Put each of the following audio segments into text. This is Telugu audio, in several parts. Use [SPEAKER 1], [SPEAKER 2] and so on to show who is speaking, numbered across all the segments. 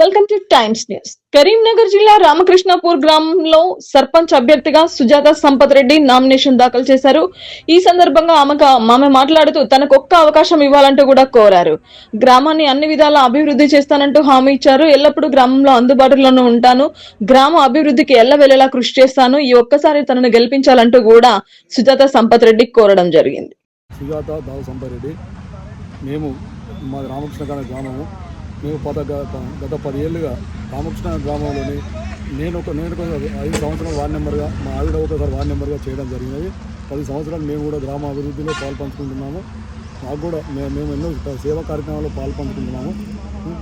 [SPEAKER 1] Welcome to Times News Karimnagar జిల్లా రామకృష్ణపూర్ గ్రామంలో సర్పంచ్ అభ్యర్థిగా సుజాత సంపత్ రెడ్డి నామినేషన్ దాఖలు చేశారు. ఈ సందర్భంగా ఆమెకు ఆమె మాట్లాడుతూ తనకు ఒక్క అవకాశం ఇవ్వాలంటూ కూడా కోరారు. గ్రామాన్ని అన్ని విధాలా అభివృద్ధి చేస్తానంటూ హామీ ఇచ్చారు. ఎల్లప్పుడూ గ్రామంలో అందుబాటులోనే ఉంటాను. గ్రామ అభివృద్ధికి ఎల్లవెల్లలా కృషి చేస్తాను. ఈ ఒక్కసారి తనను గెలిపించాలంటూ కూడా సుజాత సంపత్ రెడ్డి కోరడం జరిగింది.
[SPEAKER 2] సుజాత మేము మా రామకృష్ణ గారి గ్రామము మేము పద గత గత పది ఏళ్ళుగా రామకృష్ణ గ్రామంలోని నేను ఒక నేను ఒక ఐదు సంవత్సరాలు వార్డు నెంబర్గా మా ఆవిడ ఒకసారి వార్డు నెంబర్గా చేయడం జరిగినది. పది సంవత్సరాలు మేము కూడా గ్రామ అభివృద్ధిలో పాల్పంచుకుంటున్నాము. మాకు కూడా మేము మేము ఎన్నో సేవా కార్యక్రమాల్లో పాల్పంచుకుంటున్నాము.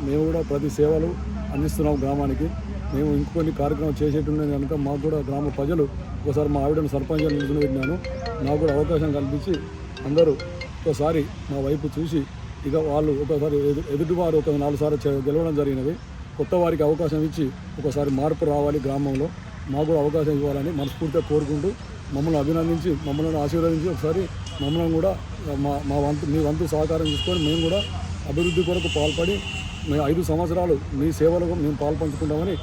[SPEAKER 2] మేము కూడా ప్రతి సేవలు అందిస్తున్నాము గ్రామానికి. మేము ఇంకొన్ని కార్యక్రమాలు చేసేటువంటి కనుక మాకు కూడా గ్రామ ప్రజలు ఒకసారి మా ఆవిడను సర్పంచ్గా నిలుచుని పెట్టినాను నాకు కూడా అవకాశం కల్పించి అందరూ ఒకసారి మా వైపు చూసి ఇక వాళ్ళు ఒకసారి ఎదు ఎదుటివారు ఒక నాలుగు సార్లు గెలవడం జరిగినది. కొత్త వారికి అవకాశం ఇచ్చి ఒకసారి మార్పు రావాలి గ్రామంలో. మాకు కూడా అవకాశం ఇవ్వాలని మనస్ఫూర్తిగా కోరుకుంటూ మమ్మల్ని అభినందించి మమ్మల్ని ఆశీర్వదించి ఒకసారి మమ్మల్ని కూడా మా మా వంతు మీ వంతు సహకారం తీసుకొని మేము కూడా అభివృద్ధి కొరకు పాల్పడి మేము ఐదు సంవత్సరాలు మీ సేవలకు మేము పాల్పంచుకుంటామని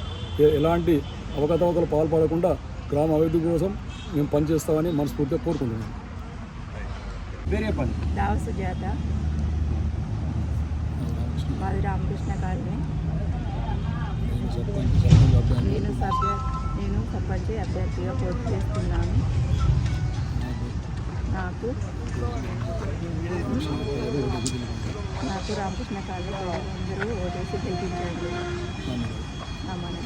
[SPEAKER 2] ఎలాంటి అవకతవకలు పాల్పడకుండా గ్రామ అభివృద్ధి కోసం మేము పనిచేస్తామని మనస్ఫూర్తిగా కోరుకుంటున్నాం.
[SPEAKER 3] వేరే పని?
[SPEAKER 4] మాది రామకృష్ణ కాలనీ. నేను సభ్య నేను సర్పంచ్ అభ్యర్థిగా పోటీ చేస్తున్నాను. నాకు నాకు రామకృష్ణ కాలనీ అందరూ ఓటేసి గెలిపించండి. నమ్మని